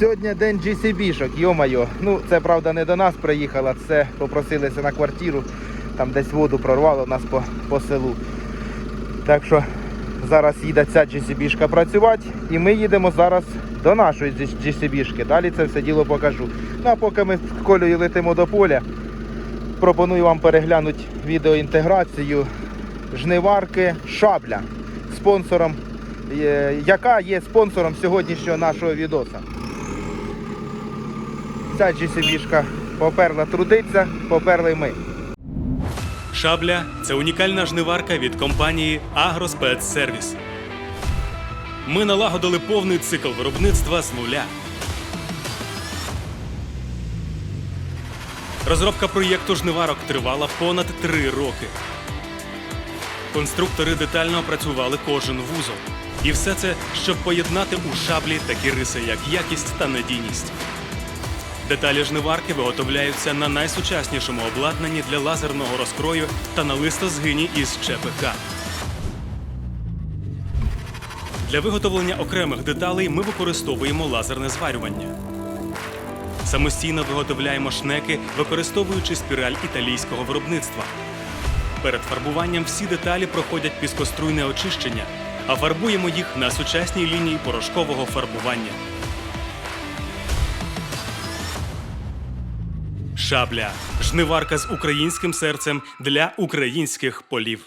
Сьогодні день GCB-шок, йо-майо. Ну, це правда не до нас приїхала, це попросилися на квартиру, там десь воду прорвало нас по, по селу. Так що зараз їде ця GCB-шка працювати, і ми їдемо зараз до нашої GCB-шки. Далі це все діло покажу. Ну а поки ми з Колею летимо до поля, пропоную вам переглянути відеоінтеграцію жниварки Шабля спонсором, е, яка є спонсором сьогоднішнього нашого відоса. Ця GCB-шка поперла трудиться, поперли ми. Шабля це унікальна жниварка від компанії Агроспецсервіс. Ми налагодили повний цикл виробництва з нуля. Розробка проєкту жниварок тривала понад три роки. Конструктори детально опрацювали кожен вузол. І все це, щоб поєднати у шаблі такі риси, як якість та надійність. Деталі жниварки виготовляються на найсучаснішому обладнанні для лазерного розкрою та на листозгині із ЧПК. Для виготовлення окремих деталей ми використовуємо лазерне зварювання. Самостійно виготовляємо шнеки, використовуючи спіраль італійського виробництва. Перед фарбуванням всі деталі проходять піскоструйне очищення, а фарбуємо їх на сучасній лінії порошкового фарбування. Шабля жниварка з українським серцем для українських полів.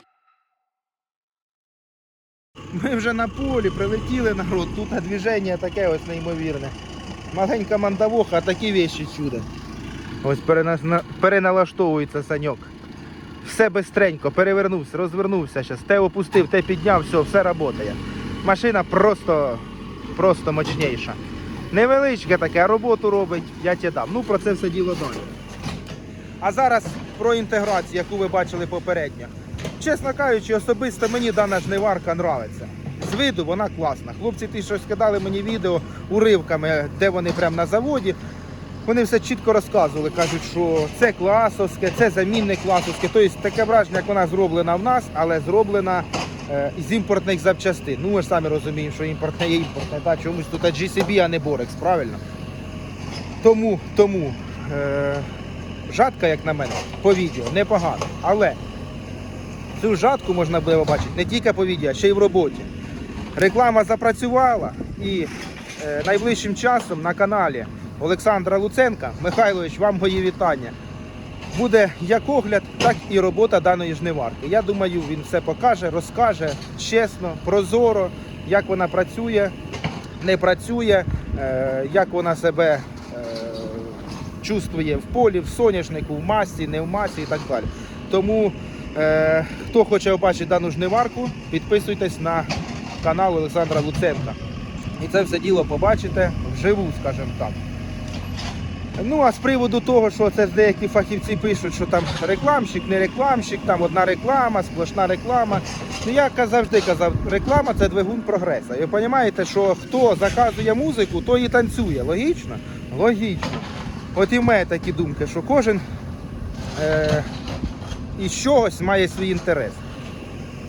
Ми вже на полі прилетіли народ, тут движення таке ось неймовірне. Маленька мандавоха, а такі вещі чудо. Ось перенас... переналаштовується саньок. Все бистренько, перевернувся, розвернувся зараз. Те опустив, те підняв, все, все працює. Машина просто, просто мощніша. Невеличке таке, а роботу робить, я тебе дам. Ну про це все діло далі. А зараз про інтеграцію, яку ви бачили попередньо. Чесно кажучи, особисто мені дана жниварка нравиться. З виду вона класна. Хлопці ті, що скидали мені відео уривками, де вони прямо на заводі. Вони все чітко розказували, кажуть, що це класовське, це замінне класовське. Тобто таке враження, як вона зроблена в нас, але зроблена е, з імпортних запчастин. Ну ми ж самі розуміємо, що імпортне є імпортне. Та чомусь тут GCB, а не Borex, правильно? Тому, тому е, жатка, як на мене, по відео непогано. Але цю жатку можна буде побачити не тільки по відео, а ще й в роботі. Реклама запрацювала і е, найближчим часом на каналі Олександра Луценка, Михайлович, вам мої вітання. Буде як огляд, так і робота даної жниварки. Я думаю, він все покаже, розкаже чесно, прозоро, як вона працює, не працює, е, як вона себе е, чувствує в полі, в соняшнику, в масі, не в масі і так далі. Тому, е, хто хоче побачити дану жниварку, підписуйтесь на канал Олександра Луценка. І це все діло побачите вживу, скажімо так. Ну а з приводу того, що це деякі фахівці пишуть, що там рекламщик, не рекламщик, там одна реклама, сплошна реклама. Ну я завжди казав, реклама це двигун прогресу. І ви розумієте, що хто заказує музику, той і танцює. Логічно? Логічно. От і в мене такі думки, що кожен е, із чогось має свій інтерес.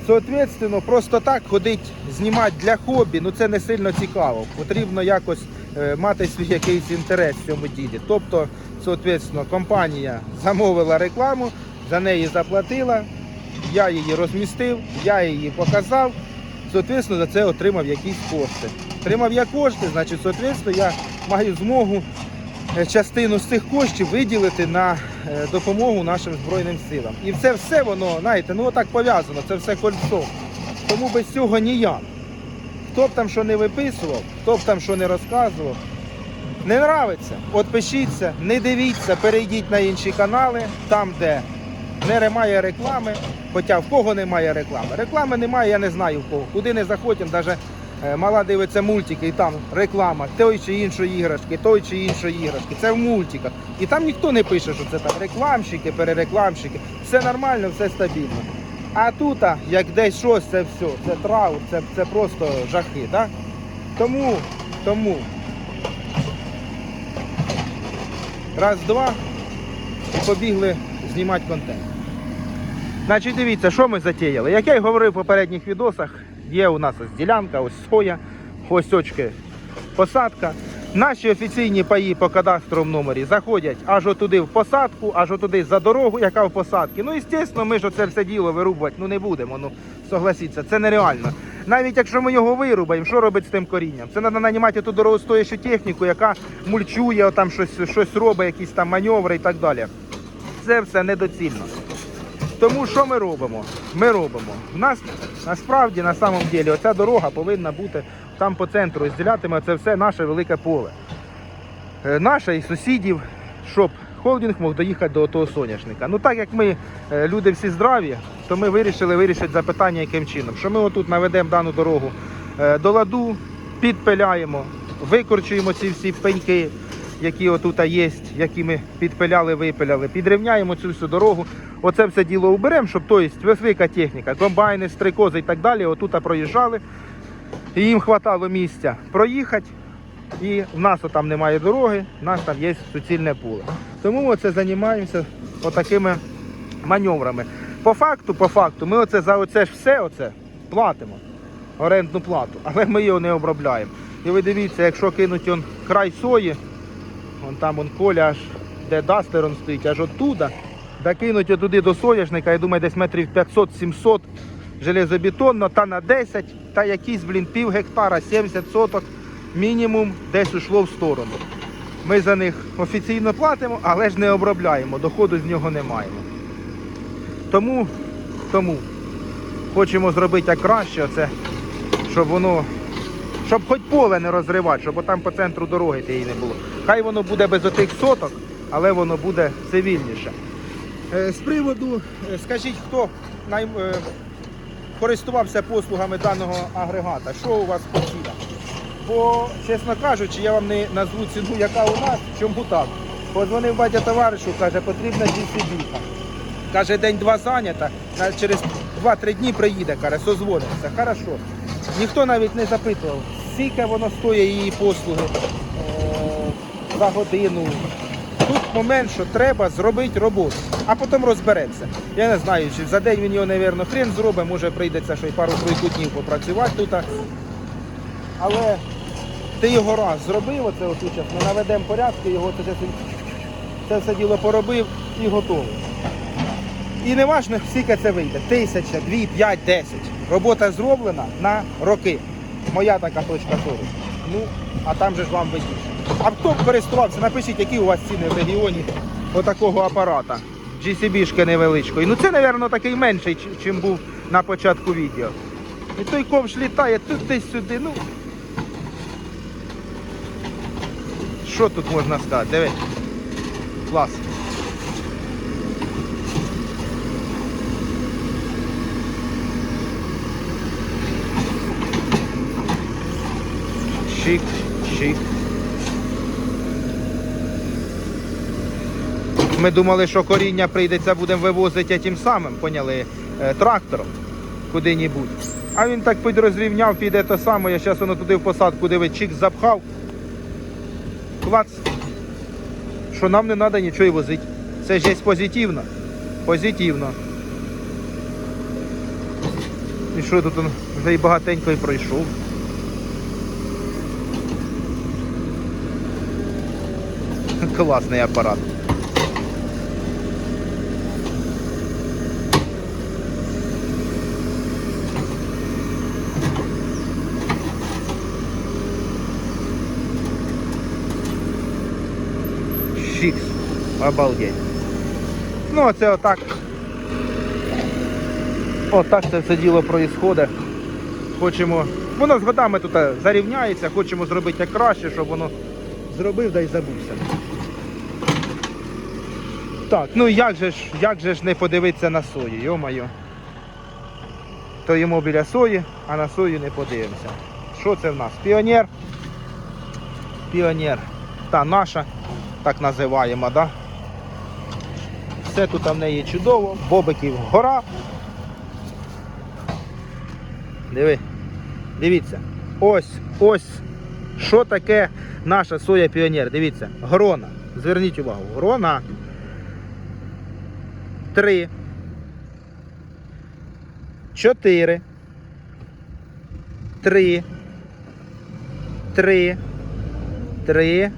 Соответственно, просто так ходить знімати для хобі, ну це не сильно цікаво. Потрібно якось е, мати свій якийсь інтерес в цьому ділі. Тобто, соответственно, компанія замовила рекламу, за неї заплатила, я її розмістив, я її показав. Соответственно, за це отримав якісь кошти. Отримав я кошти, значить, соответственно, я маю змогу частину з цих коштів виділити на е, допомогу нашим Збройним силам. І це все воно, знаєте, ну отак пов'язано, це все кольцо. Тому без цього ніяк. Хто б там що не виписував, хто б там що не розказував. Не нравиться, от пишіться, не дивіться, перейдіть на інші канали, там, де немає реклами. Хоча в кого немає реклами. Реклами немає, я не знаю в кого. Куди не заходимо, навіть е, мала дивиться мультики, і там реклама той чи іншої іграшки, той чи іншої іграшки. Це в мультиках. І там ніхто не пише, що це там рекламщики, перерекламщики. Все нормально, все стабільно. А тут, як десь щось, це все, це трав, це, це просто жахи. Да? Тому, тому. Раз, два і побігли знімати контент. Значить, дивіться, що ми затіяли. Як я й говорив в попередніх відосах, є у нас ось ділянка, ось соя, ось очки посадка. Наші офіційні паї по кадастровому номері заходять аж отуди в посадку, аж отуди за дорогу, яка в посадці. Ну, звісно, ми ж це все діло вирубувати ну, не будемо. Ну, согласіться, це нереально. Навіть якщо ми його вирубаємо, що робить з тим корінням? Це треба нанімати ту дорогостоящу техніку, яка мульчує, там щось, щось робить, якісь там маневри і так далі. Це все недоцільно. Тому що ми робимо? Ми робимо. У нас насправді на самом деле оця дорога повинна бути там по центру. Розділятиме це все наше велике поле. Е, Наше і сусідів, щоб холдинг мог доїхати до того соняшника. Ну так як ми е, люди всі здраві, то ми вирішили вирішити запитання яким чином. Що ми отут наведемо дану дорогу е, до ладу, підпиляємо, викорчуємо ці всі пеньки, які отут є, які ми підпиляли, випиляли, підрівняємо цю всю дорогу. Оце все діло уберемо, щоб то велика техніка, комбайни, стрикози і так далі, отут проїжджали. І їм хватало місця проїхати. І в нас там немає дороги, в нас там є суцільне поле. Тому ми оце займаємося отакими маневрами. По факту, по факту, ми оце за оце ж все оце платимо. Орендну плату, але ми його не обробляємо. І ви дивіться, якщо кинуть он край сої, вон там он коля аж де дастер он стоїть, аж оттуда, да кинуть отуди до соняшника, я думаю, десь метрів 500-700 железобетонно, та на 10, та якісь, блін, пів гектара, 70 соток мінімум десь ушло в сторону. Ми за них офіційно платимо, але ж не обробляємо, доходу з нього не маємо. Тому, тому хочемо зробити як краще, оце, щоб воно, щоб хоч поле не розривати, щоб там по центру дороги тієї не було. Хай воно буде без отих соток, але воно буде цивільніше. Е, З приводу, е, скажіть, хто най, е, користувався послугами даного агрегата, що у вас по цінах? Бо, чесно кажучи, я вам не назву ціну, яка у нас, чому так. Подзвонив батя товаришу, каже, потрібна GCB. Каже, день-два зайнята, через 2-3 дні приїде, каже, созвонимося. Хорошо. Ніхто навіть не запитував, скільки воно стоїть її послуги е, за годину. Тут момент, що треба зробити роботу, а потім розберемося. Я не знаю, чи за день він його, мабуть, хрен зробить, може прийдеться ще й пару-тройку днів попрацювати тут. Але ти його раз зробив, оце зараз ми наведемо порядки, його це, все діло поробив і готово. І не важно, скільки це вийде. Тисяча, дві, п'ять, десять. Робота зроблена на роки. Моя така точка зору. Ну, а там же ж вам видніше. А хто користувався, напишіть, які у вас ціни в регіоні отакого апарата. GCB-шки невеличкої. Ну це, мабуть, такий менший, чим був на початку відео. І той ковш літає тут десь сюди. Ну. Що тут можна сказати? Диви. Клас. Шик, шик. Ми думали, що коріння прийдеться, будемо вивозити тим самим, поняли, е, трактором куди-небудь. А він так підрозрівняв, піде те саме, я зараз воно туди в посадку диви, чик запхав. Клац. Що нам не треба нічого й возити. Це ж є позитивно. Позитивно. І що тут вже і багатенько і пройшов. Класний апарат. Фікс. Обалдеть. Ну, оце отак. Отак це все діло проїсходить. Хочемо. Воно з годами тут зарівняється, хочемо зробити краще, щоб воно зробив да й забувся. Так, ну як же ж, як же ж не подивитися на сою, йо-моє. То йому біля сої, а на сою не подивимося. Що це в нас? Піонер. Піонер. Та наша, так називаємо, да? Все тут в неї чудово, бобиків гора. Диви, дивіться. Ось, ось, що таке наша соя піонер. Дивіться, грона. Зверніть увагу, грона. Три. Чотири. Три. Три. три.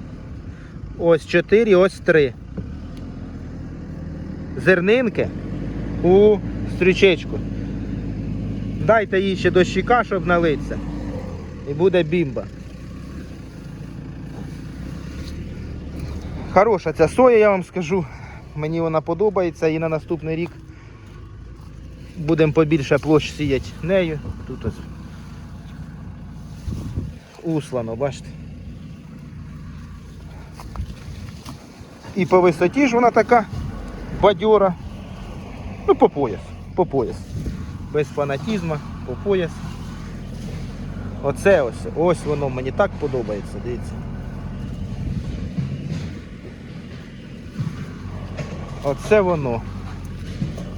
Ось чотири, ось три. Зернинки у стрічечку. Дайте їй ще дощика, щоб налитися. І буде бімба. Хороша ця соя, я вам скажу. Мені вона подобається і на наступний рік будемо побільше площ сіяти нею. Тут ось услано, бачите. І по висоті ж вона така бадьора. Ну, по пояс, по пояс. Без фанатізму, по пояс. Оце ось, ось воно мені так подобається, дивіться. Оце воно.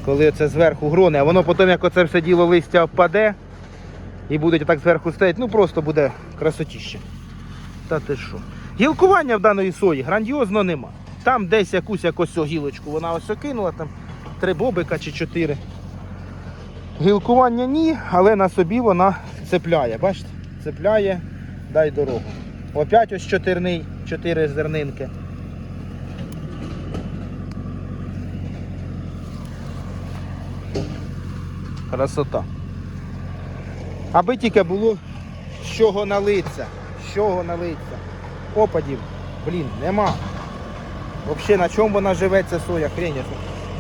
Коли це зверху гроне, а воно потім, як оце все діло листя впаде і буде так зверху стояти, ну просто буде красотіще. Та ти що? Гілкування в даної сої грандіозно нема. Там десь якусь якось гілочку вона ось окинула, там три бобика чи чотири. Гілкування ні, але на собі вона цепляє. Бачите? Цепляє, дай дорогу. Опять ось чотирний, чотири зернинки. Красота. Аби тільки було з чого налиться. З чого налиться. Опадів, блін, нема. Взагалі на чому вона живе, ця соя, хрень.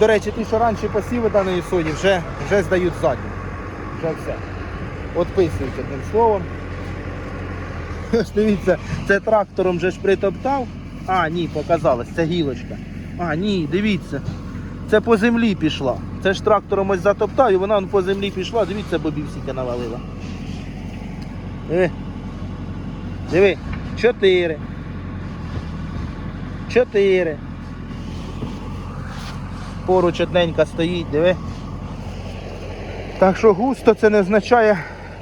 До речі, ті, що раніше посіви даної сої, вже, вже здають задню. Вже все. Отписують одним словом. Дивіться, це трактором вже ж притоптав. А, ні, показалось, це гілочка. А, ні, дивіться. Це по землі пішла. Це ж трактором ось затоптав і вона он по землі пішла. Дивіться, бобів сіка навалила. Диви. Диви. Чотири. Чотири. Поруч одненька стоїть, диви. Так що густо це не означає,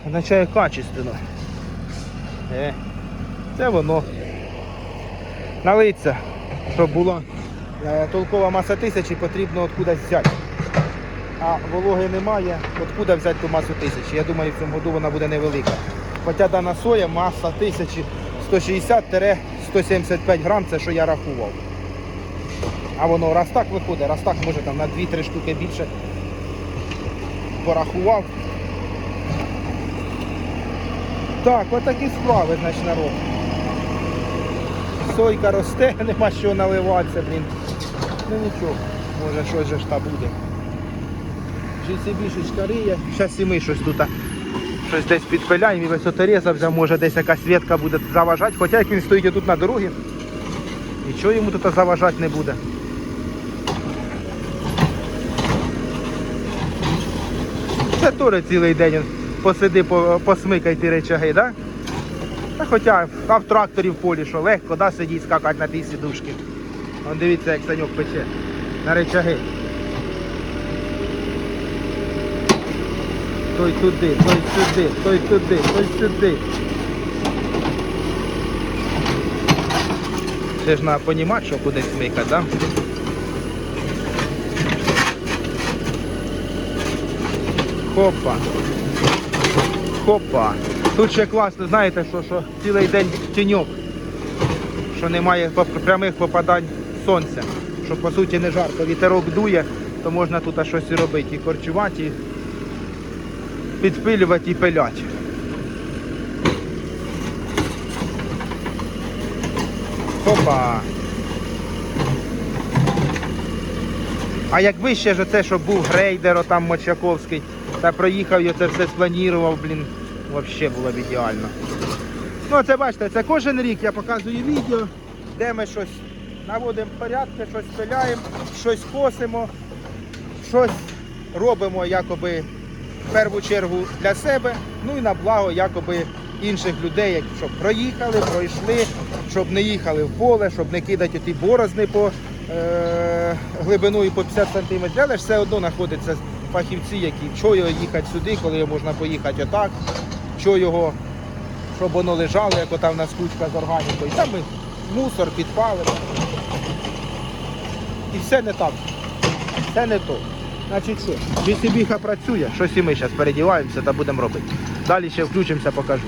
означає качественно. Диви. Це воно. Налиться, щоб була е, толкова маса тисячі, потрібно откудись взяти. А вологи немає, откуда взяти ту масу тисячі. Я думаю, в цьому году вона буде невелика. Хоча дана соя маса тисячі 160-175 грам, це що я рахував. А воно раз так виходить, раз так може там на 2-3 штуки більше порахував. Так, отакі справи, значить, народ. Сойка росте, нема що наливатися, блін. Ну нічого, може щось же ж та буде. GCB-шечка риє, зараз і ми щось тут щось десь підпиляємо і висотореза вже може десь якась ветка буде заважати, хоча як він стоїть тут на дорогі, нічого йому тут заважати не буде. Це теж цілий день посиди, посмикай ті речаги, да? Та хоча а в тракторі в полі, що легко, да, сидіть, скакати на тій сідушці. Вон дивіться, як саньок пече на речаги. Той туди, той сюди, той туди, той сюди. Це ж треба розуміти, що куди смикати, да? Хопа. Хопа. Тут ще класно, знаєте, що, що цілий день тіньок, що немає прямих попадань сонця, що по суті не жарко. Вітерок дує, то можна тут щось робити, і корчувати, і підпилювати і пиляти. Хопа. А якби ще ж це, щоб був грейдер отам Мочаковський, та проїхав і це все спланував, блін, взагалі було б ідеально. Ну, це бачите, це кожен рік я показую відео, де ми щось наводимо порядки, щось пиляємо, щось косимо, щось робимо якоби в першу чергу для себе, ну і на благо якоби інших людей, щоб проїхали, пройшли, щоб не їхали в поле, щоб не кидати ті борозни по е, глибиною по 50 см. Але ж все одно знаходяться фахівці, які що його їхати сюди, коли можна поїхати отак, що його, щоб воно лежало, як ота в нас кучка з органікою. Там ми мусор підпалимо. І все не так. Це не то. Значить що, BCB працює, щось і ми зараз передіваємося та будемо робити. Далі ще включимося, покажу.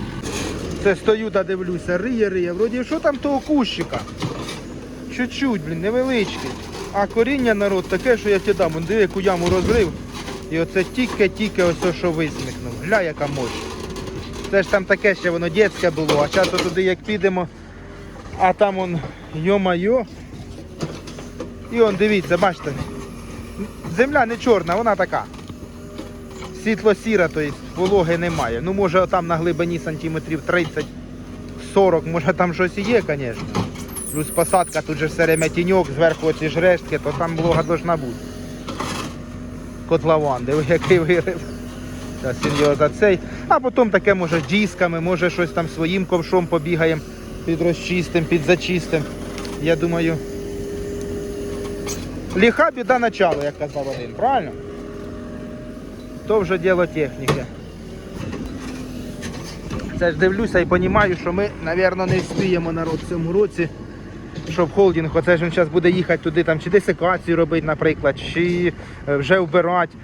Оце стою та дивлюся, риє, риє. Вроді що там того кущика? Чуть-чуть, блін, невеличкий. А коріння народ таке, що я тебе дам. Диви, яку яму розрив. І оце тільки-тільки ось то, що висмикнув. Гля, яка мощь. Це ж там таке ще воно дітське було, а часто туди як підемо, а там он йо-майо. І он дивіться, бачите, земля не чорна, вона така. Світло-сіра, тобто вологи немає. Ну може там на глибині сантиметрів 30-40, може там щось є, звісно. Плюс посадка, тут же все время тіньок, зверху оці ж рештки, то там волога должна бути. Котлован, диви, який вирив. Зараз цей. А потім таке може з дисками, може щось там своїм ковшом побігаємо, під розчистим, під зачистим. Я думаю. Ліха біда начало, як казав один, правильно? То вже діло техніки. Це ж дивлюся і розумію, що ми, мабуть, не встигнемо народ в цьому році, щоб холдинг, оце ж він зараз буде їхати туди, там, чи десикацію робити, наприклад, чи е, вже вбирати.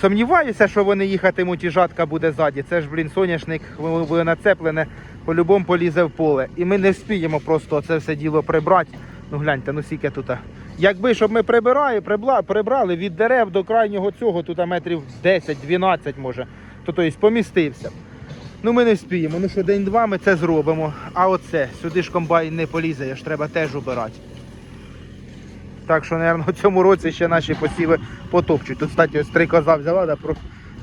Сумніваюся, що вони їхатимуть і жатка буде ззаді. Це ж, блін, соняшник воно буде нацеплене, по-любому полізе в поле. І ми не встигнемо просто це все діло прибрати. Ну гляньте, ну скільки тут. Якби щоб ми прибирали, прибрали від дерев до крайнього цього, тут метрів 10-12 може, то тобто помістився. Ну ми не вспіємо. Ну що день-два ми це зробимо. А оце, сюди ж комбайн не полізе, ж треба теж убирати. Так що, мабуть, в цьому році ще наші посіви потопчуть. Тут, кстати, ось три коза взяла, да, про...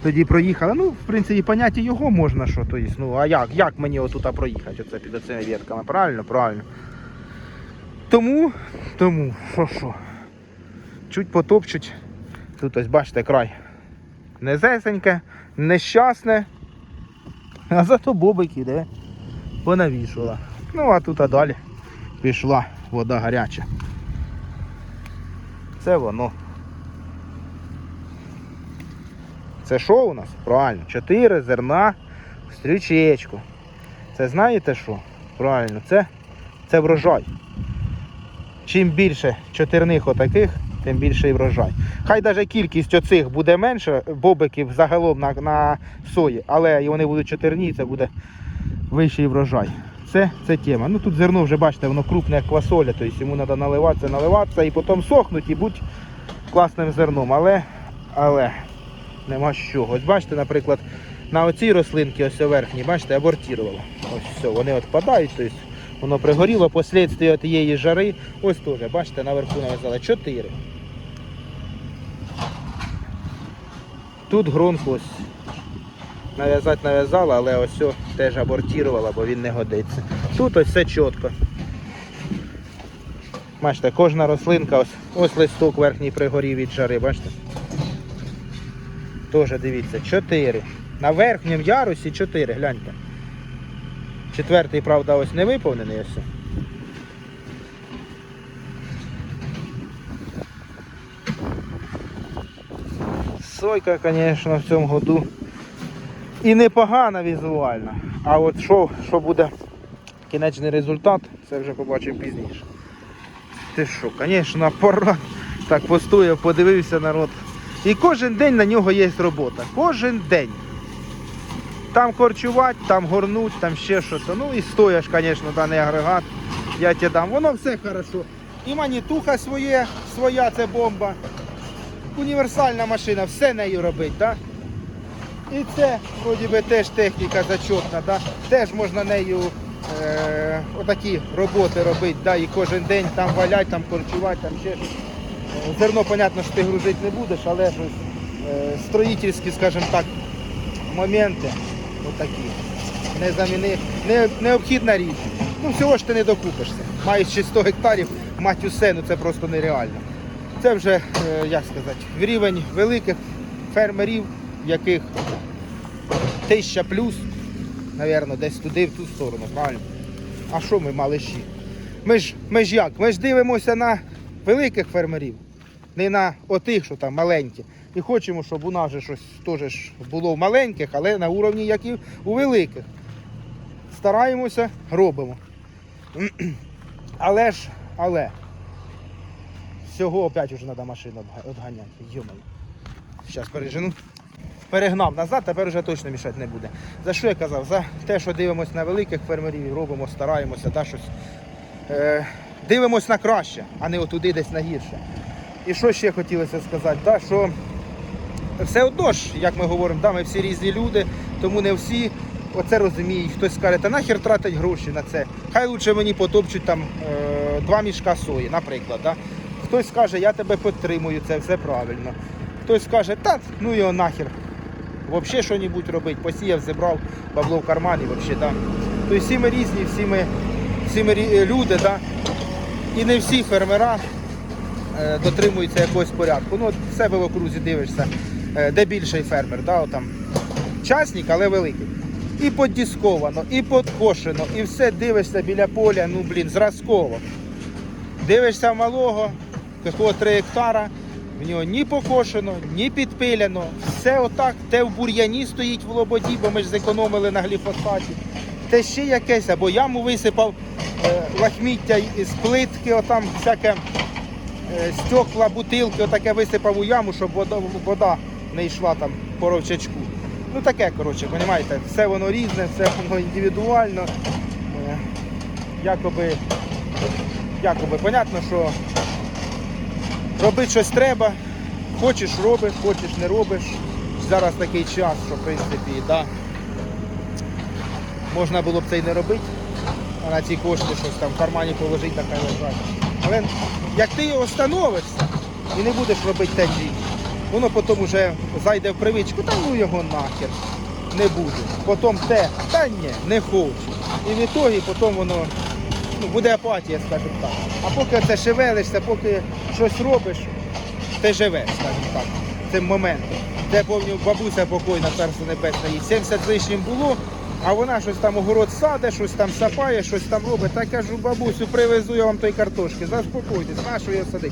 тоді проїхала. Ну, в принципі, поняття його можна, що то є. Ну, а як? Як мені отут проїхати оце під оцими ветками? Правильно? Правильно. Тому, тому, що що? Чуть потопчуть. Тут ось бачите край. Незесеньке, нещасне. А зато бобики, де? Понавішувала. Ну, а тут а далі пішла вода гаряча. Це воно. Це що у нас? Правильно, чотири зерна в стрічечку. Це знаєте що? Правильно, це, це врожай. Чим більше чотирних отаких, тим більше і врожай. Хай навіть кількість оцих буде менше, бобиків загалом на, на сої, але вони будуть чотирні, це буде вищий врожай. Це, це тема. Ну тут зерно вже бачите, воно крупне як квасоля, тобто йому треба наливатися, наливатися і потім сохнуть і будь класним зерном. Але, але нема чого. Ось бачите, наприклад, на оцій рослинці, ось верхній, бачите, абортірувало. Ось все, вони відпадають, тобто воно пригоріло, послідствия тієї жари. Ось теж, бачите, наверху нав'язали 4. Тут гронку ось нав'язати нав'язала, але ось о, теж абортірувала, бо він не годиться. Тут ось все чітко. Бачите, кожна рослинка, ось, ось листок верхній пригорів від жари, бачите? Теж дивіться, 4. На верхньому ярусі 4, гляньте. Четвертий, правда, ось не виповнений ось. Сойка, звісно, в цьому году і непогана візуально. А от що, що буде кінечний результат, це вже побачимо пізніше. Ти що, звісно, пора. Так постояв, подивився народ. І кожен день на нього є робота. Кожен день. Там корчувати, там горнуть, там ще щось. Ну і стояш, звісно, даний агрегат. Я тебе дам. Воно все хорошо. І манітуха своє, своя це бомба. Універсальна машина, все нею робить, так? І це, вроді би, теж техніка зачетна, да? теж можна нею е, отакі роботи робити, да? і кожен день там валять, там корчувати, там ще щось. Зерно, понятно, що ти грузити не будеш, але е, строїтельські, скажімо так, моменти отакі. Не заміни, не, необхідна річ. Ну всього ж ти не докупишся. Ще 100 гектарів, мать усе, ну це просто нереально. Це вже, е, як сказати, рівень великих фермерів, яких тисяча плюс, напевно, десь туди, в ту сторону, правильно? А що ми малиші? Ми ж, ми ж як? Ми ж дивимося на великих фермерів, не на отих, що там маленькі. І хочемо, щоб у нас же щось теж було в маленьких, але на уровні, як і у великих. Стараємося, робимо. Але ж, але. Всього опять уже треба машину відганяти. Йомаю. Зараз пережену. перегнав назад, тепер вже точно мішати не буде. За що я казав? За те, що дивимося на великих фермерів, робимо, стараємося, да, щось. Е, дивимось на краще, а не отуди десь на гірше. І що ще хотілося сказати? Да, що все одно ж, як ми говоримо, да, ми всі різні люди, тому не всі оце розуміють. Хтось скаже, та нахер тратить гроші на це. Хай лучше мені потопчуть там е, два мішка сої, наприклад. Да? Хтось скаже, я тебе підтримую, це все правильно. Хтось скаже, та ну його нахер. Взагалі що-небудь робить, посіяв, зібрав бабло в кармані, взагалі, да. Тобто всі ми різні, всі ми, всі ми люди, да. і не всі фермера дотримуються якогось порядку. Ну, от в себе в окрузі дивишся, е, де більший фермер, да, от там частник, але великий. І подісковано, і подкошено, і все дивишся біля поля, ну блін, зразково. Дивишся малого, якого 3 гектара, в нього ні покошено, ні підпиляно. Все отак, те в бур'яні стоїть в лободі, бо ми ж зекономили на гліфосаті. Те ще якесь, або яму висипав е, лахміття з плитки, отам всяке е, стекла, бутилки, отаке висипав у яму, щоб вода, вода не йшла там по ровчачку. Ну таке, коротше, розумієте, все воно різне, все воно індивідуально. Е, Якоби, якоби, понятно, що робити щось треба. Хочеш робиш, хочеш не робиш. Зараз такий час, що в принципі, да, можна було б це й не робити, а на ці кошти щось там в кармані положити, та хай лежать. Але як ти його становишся і не будеш робити те чи воно потім вже зайде в привичку, та ну його нахер, не буду. Потім те, та ні, не хочу. І в ітогі потім воно ну, буде апатія, скажімо так. А поки це шевелишся, поки щось робиш, ти живеш, скажімо так, цим моментом. Де повню бабуся покойна, царство небесне, їй 70 з лишнім було, а вона щось там огород саде, щось там сапає, щось там робить. Та кажу, бабусю, привезу я вам той картошки, заспокойтесь, на що я садить.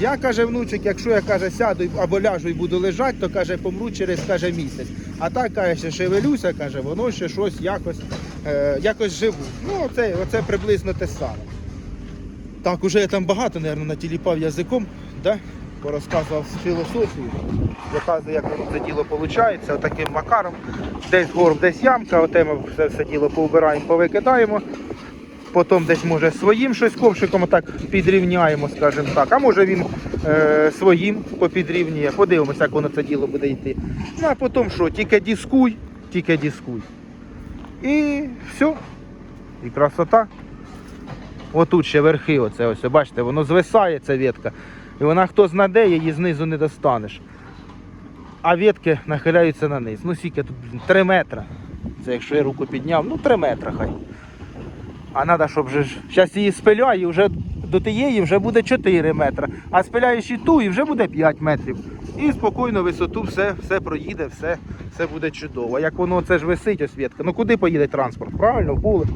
Я каже, внучик, якщо я каже, сяду або ляжу і буду лежати, то каже, помру через каже, місяць. А так каже, ще шевелюся, каже, воно ще щось якось, е, якось живу. Ну, оце, оце приблизно те саме. Так, уже я там багато, мабуть, натіліпав язиком, да? Порозказував філософію, показує, як це діло виходить, отаким макаром. Десь горб, десь ямка, оте ми все, все діло повбираємо, повикидаємо. Потім десь може своїм щось ковшиком так підрівняємо, скажімо так. А може він е, своїм попідрівнює. Подивимося, як воно це діло буде йти. Ну а потім що, тільки дискуй, тільки дискуй. І все. І красота. Отут ще верхи, оце ось, бачите, воно звисає, ця ветка. І вона хто знаде, її знизу не достанеш. А ветки нахиляються на низ. Ну скільки тут, блін, 3 метри. Це якщо я руку підняв, ну 3 метри хай. А треба, щоб вже ж. Зараз її спиляю, і вже до тієї вже буде 4 метри. А спиляєш і ту, і вже буде 5 метрів. І спокійно висоту все, все проїде, все, все буде чудово. Як воно це ж висить, ось ветка. Ну куди поїде транспорт? Правильно, поле.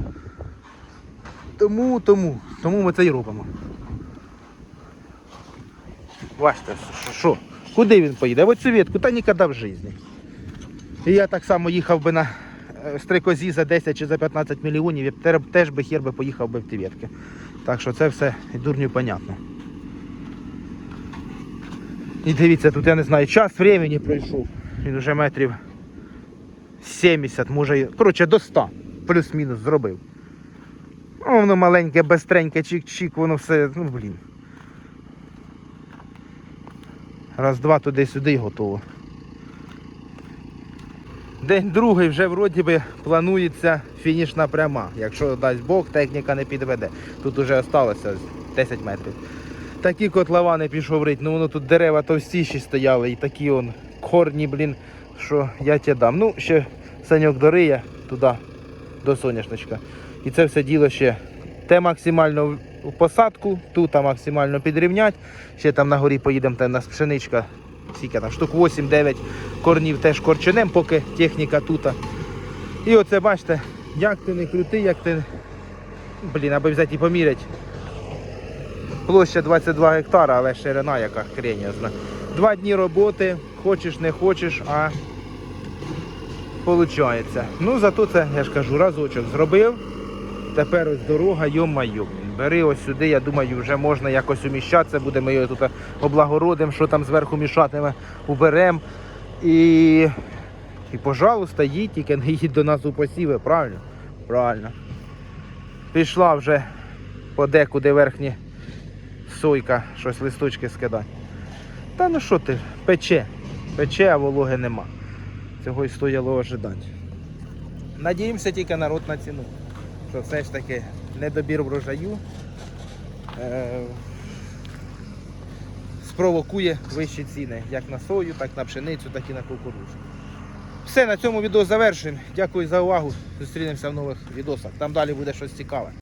Тому, тому, тому ми це й робимо. Бачите, що? Куди він поїде? В оцю ветку, та ніколи в житті. І я так само їхав би на е, стрикозі за 10 чи за 15 мільйонів, я теж би хер би поїхав би в ті ветки. Так що це все дурню понятно. І дивіться, тут я не знаю, час времени пройшов. Він вже метрів 70, може, коротше, до 100 плюс-мінус зробив. Ну, воно маленьке, бестреньке, чик-чик, воно все, ну блін. Раз, два, туди-сюди і готово. День другий вже вроді би планується фінішна пряма. Якщо дасть Бог, техніка не підведе. Тут вже залишилося 10 метрів. Такі котловани пішов рить, ну воно тут дерева товстіші стояли і такі он корні, блін, що я тебе дам. Ну, ще саньок дориє туди, до соняшничка. І це все діло ще те максимально посадку, тут максимально підрівнять. Ще там на горі поїдемо, там у нас пшеничка, скільки там, штук 8-9 корнів теж корченем, поки техніка тут. І оце бачите, як ти не крути, як ти. Блін, аби взяти і поміряти. Площа 22 гектара, але ширина яка знаю. Два дні роботи, хочеш не хочеш, а Получається. Ну зато це, я ж кажу, разочок зробив. Тепер ось дорога, йо-майо. Бери ось сюди, я думаю, вже можна якось уміщатися, буде ми його тут облагородимо, що там зверху мішатиме, уберемо. І, і пожалуйста, їдь, тільки не їдь до нас у посіви, правильно? Правильно. Пішла вже подекуди верхні сойка, щось листочки скидати. Та ну що ти, пече. Пече, а вологи нема. Цього й стояло ожидати. Надіємося тільки народ на ціну. Що все ж таки недобір врожаю е, спровокує вищі ціни як на сою, так на пшеницю, так і на кукурудзу. Все, на цьому відео завершуємо. Дякую за увагу. Зустрінемося в нових відосах. Там далі буде щось цікаве.